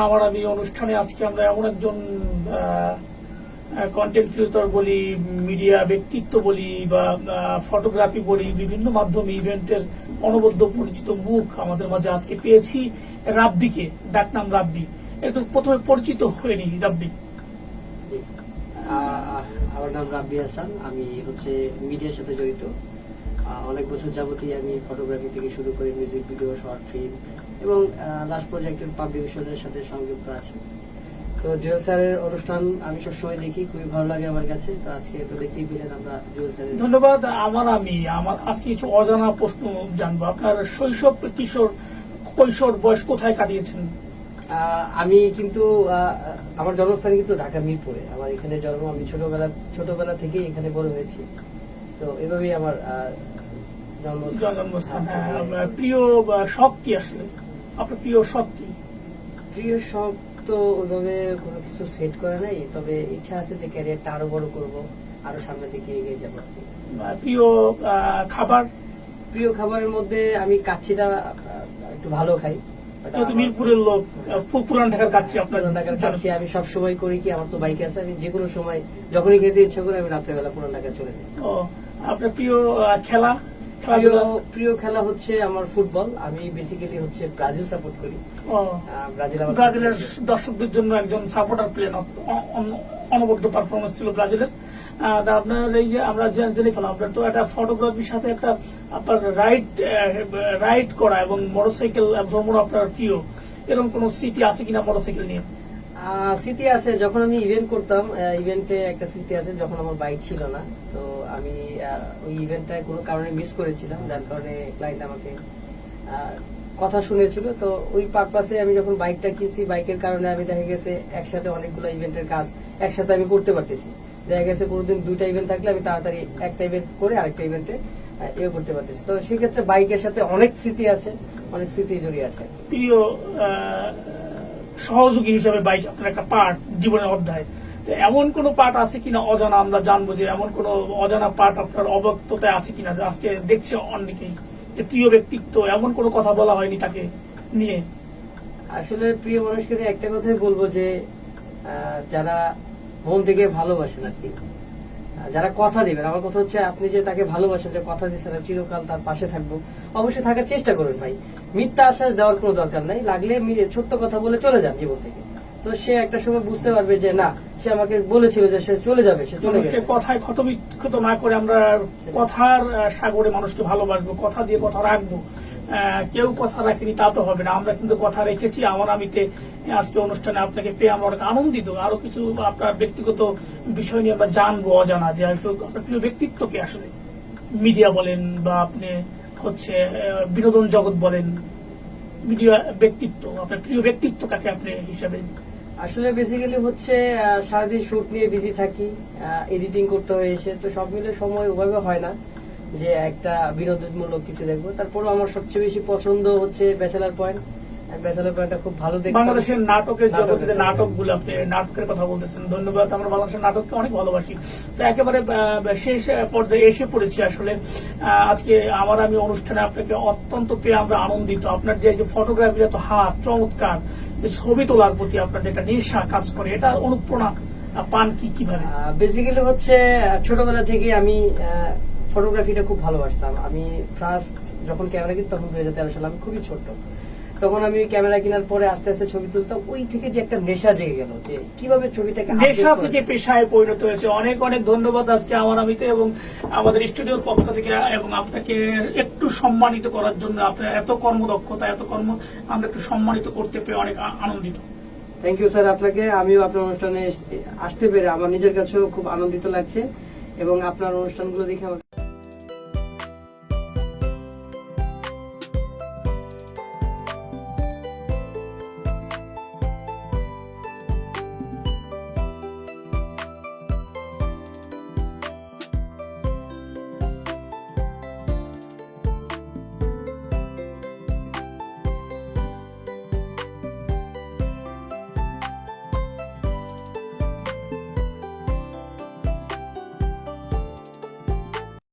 আমার আমি অনুষ্ঠানে আজকে আমরা এমন একজন কন্টেন্ট ক্রিয়েটর বলি মিডিয়া ব্যক্তিত্ব বলি বা ফটোগ্রাফি বলি, বিভিন্ন মাধ্যমে ইভেন্টের অনবদ্য পরিচিত মুখ আমাদের মাঝে আজকে পেয়েছি রাব্বিকে ডাকনাম রাব্বি। একটু প্রথমে পরিচিত হয়নি রাব্বি। আমার নাম রাব্বি হাসান, আমি হচ্ছে মিডিয়ার সাথে জড়িত। অনেক বছর যাবতই আমি ফটোগ্রাফি থেকে শুরু করে মিউজিক ভিডিও শর্ট ফিল্ম এবং লাস্ট একজন পাবলিকেশনের সাথে সংযুক্ত আছি। তো জুয়েল স্যারের অনুষ্ঠান আমি সবসময় দেখি খুবই ভালো লাগে আমার কাছে। তো আজকে তো দেখতেই পেলেন আমরা জুয়েল স্যারের। ধন্যবাদ আমার আমি আমার আজকে কিছু অজানা প্রশ্ন জানব। আপনার শৈশব কিশোর কৈশোর বয়স কোথায় কাটিয়েছেন? আমি কিন্তু আমার জন্মস্থান কিন্তু ঢাকা মিরপুরে। আমার এখানে জন্ম আমি ছোটবেলা ছোটবেলা থেকেই এখানে বড় হয়েছি। তো এভাবেই আমার জন্মস্থান। জন্মস্থান হ্যাঁ আপনার প্রিয় শখ কি আসলে? আপনার প্রিয় শখ কি? প্রিয় শখ তো ওইভাবে কোনো কিছু সেট করে নাই তবে ইচ্ছা আছে যে ক্যারিয়ারটা আরও বড় করব আরও সামনের দিকে এগিয়ে যাব। প্রিয় খাবার? প্রিয় খাবারের মধ্যে আমি কাচ্ছিটা একটু ভালো খাই। যেহেতু মিরপুরের লোক পুরান ঢাকার কাছে আপনার। ঢাকার আমি সব সময় করি কি আমার তো বাইক আছে আমি যে কোনো সময় যখনই খেতে ইচ্ছা করে আমি রাত্রেবেলা পুরান ঢাকায় চলে যাই। ও, আপনার প্রিয় খেলা? প্রিয় প্রিয় খেলা হচ্ছে আমার ফুটবল। আমি বেসিক্যালি হচ্ছে ব্রাজিল সাপোর্ট করি। ব্রাজিল ব্রাজিলের দর্শকদের জন্য একজন সাপোর্টার প্লেন অনবদ্য পারফরমেন্স ছিল ব্রাজিলের। আপনার এই যে আমরা জেনে ফেলাম আপনার তো একটা ফটোগ্রাফির সাথে একটা আপনার রাইড রাইড করা এবং মোটরসাইকেল ভ্রমণ আপনার প্রিয়। এরকম কোন স্মৃতি আছে কিনা মোটরসাইকেল নিয়ে? স্মৃতি আছে, যখন আমি ইভেন্ট করতাম ইভেন্টে একটা স্মৃতি আছে, যখন আমার বাইক ছিল না, তো আমি ওই ইভেন্টটায় কোনো কারণে মিস করেছিলাম, যার কারণে ক্লায়েন্ট আমাকে কথা শুনেছিল। তো ওই পারপাসে আমি যখন বাইকটা কিনছি বাইকের কারণে আমি দেখা গেছে, একসাথে অনেকগুলো ইভেন্টের কাজ একসাথে আমি করতে পারতেছি। দেখা গেছে কোনোদিন দুইটা ইভেন্ট থাকলে আমি তাড়াতাড়ি একটা ইভেন্ট করে আরেকটা ইভেন্টে ইয়ে করতে পারতেছি। তো সেক্ষেত্রে বাইকের সাথে অনেক স্মৃতি আছে, অনেক স্মৃতি জড়িয়ে আছে প্রিয় সহযোগী হিসাবে বাইক আপনার একটা পার্ট জীবনের অধ্যায়। তো এমন কোন পার্ট আছে কিনা অজানা আমরা জানব যে এমন কোন অজানা পার্ট আপনার অবক্ততায় আছে কিনা যে আজকে দেখছে অনেকেই, যে প্রিয় ব্যক্তিত্ব, এমন কোনো কথা বলা হয়নি তাকে নিয়ে? আসলে প্রিয় মানুষকে একটা কথাই বলব যে যারা মন থেকে ভালোবাসেন আর কি যারা কথা দিবেন, আমার কথা হচ্ছে আপনি যে তাকে ভালোবাসেন, যে কথা দিচ্ছেন চিরকাল তার পাশে থাকব। অবশ্যই থাকার চেষ্টা করবেন ভাই। মিথ্যা আশ্বাস দেওয়ার কোনো দরকার নাই। লাগলে সত্য কথা বলে চলে যান জীবন থেকে। তো সে একটা সময় বুঝতে পারবে যে না সে আমাকে বলেছিল যে সে চলে যাবে সে চলে গেছে। কথায় ক্ষতবিক্ষত না করে আমরা কথার সাগরে মানুষকে ভালোবাসবো কথা দিয়ে কথা রাখব। কেউ কথা রাখেনি তা তো হবে না। আমরা কিন্তু কথা রেখেছি আমার আমিতে আজকে অনুষ্ঠানে আপনাকে পেয়ে আমরা অনেক আনন্দিত। আরও কিছু আপনার ব্যক্তিগত বিষয় নিয়ে আমরা জানব অজানা যে আপনার প্রিয় ব্যক্তিত্ব কি আসলে? মিডিয়া বলেন বা আপনি হচ্ছে বিনোদন জগৎ বলেন। মিডিয়া ব্যক্তিত্ব আপনার প্রিয় ব্যক্তিত্ব কাকে আপনি হিসাবে আসলে বেসিক্যালি হচ্ছে সারাদিন শুট নিয়ে বিজি থাকি এডিটিং করতে হয়েছে এসে, তো সব মিলে সময় ওভাবে হয় না যে একটা বিনোদনমূলক কিছু দেখব। তারপরও আমার সবচেয়ে বেশি পছন্দ হচ্ছে ব্যাচেলার পয়েন্ট খুব ভালো বাংলাদেশের নাটকের জগতে যে নাটকের নাটকগুলো আপনি নাটকের কথা বলতেছেন। ধন্যবাদ আমরা বাংলাদেশের নাটককে অনেক ভালোবাসি। তো একেবারে শেষ পর্যায়ে এসে পড়েছি আসলে। আজকে আমার আমি অনুষ্ঠানে আপনাকে অত্যন্ত পেয়ে আমরা আনন্দিত। আপনার যে ফটোগ্রাফির এত হাত চমৎকার যে ছবি তোলার প্রতি আপনার যে একটা নেশা কাজ করে এটা অনুপ্রেরণা পান কি কীভাবে? বেসিক্যালি হচ্ছে ছোটবেলা থেকে আমি ফটোগ্রাফিটা খুব ভালোবাসতাম। আমি ফার্স্ট যখন ক্যামেরা কিনি তখন দুই হাজার তেরো সালে আমি খুবই ছোট তখন আমি ক্যামেরা কেনার পরে আস্তে আস্তে ছবি তুলতাম ওই থেকে যে একটা নেশা জেগে গেল যে কীভাবে ছবিটাকে নেশা থেকে পেশায় পরিণত হয়েছে। অনেক অনেক ধন্যবাদ আজকে আমার আমিতে এবং আমাদের স্টুডিওর পক্ষ থেকে এবং আপনাকে একটু সম্মানিত করার জন্য আপনার এত কর্মদক্ষতা এত কর্ম আমরা একটু সম্মানিত করতে পেরে অনেক আনন্দিত। থ্যাংক ইউ স্যার আপনাকে। আমিও আপনার অনুষ্ঠানে আসতে পেরে আমার নিজের কাছেও খুব আনন্দিত লাগছে এবং আপনার অনুষ্ঠানগুলো দেখে আমার কাছে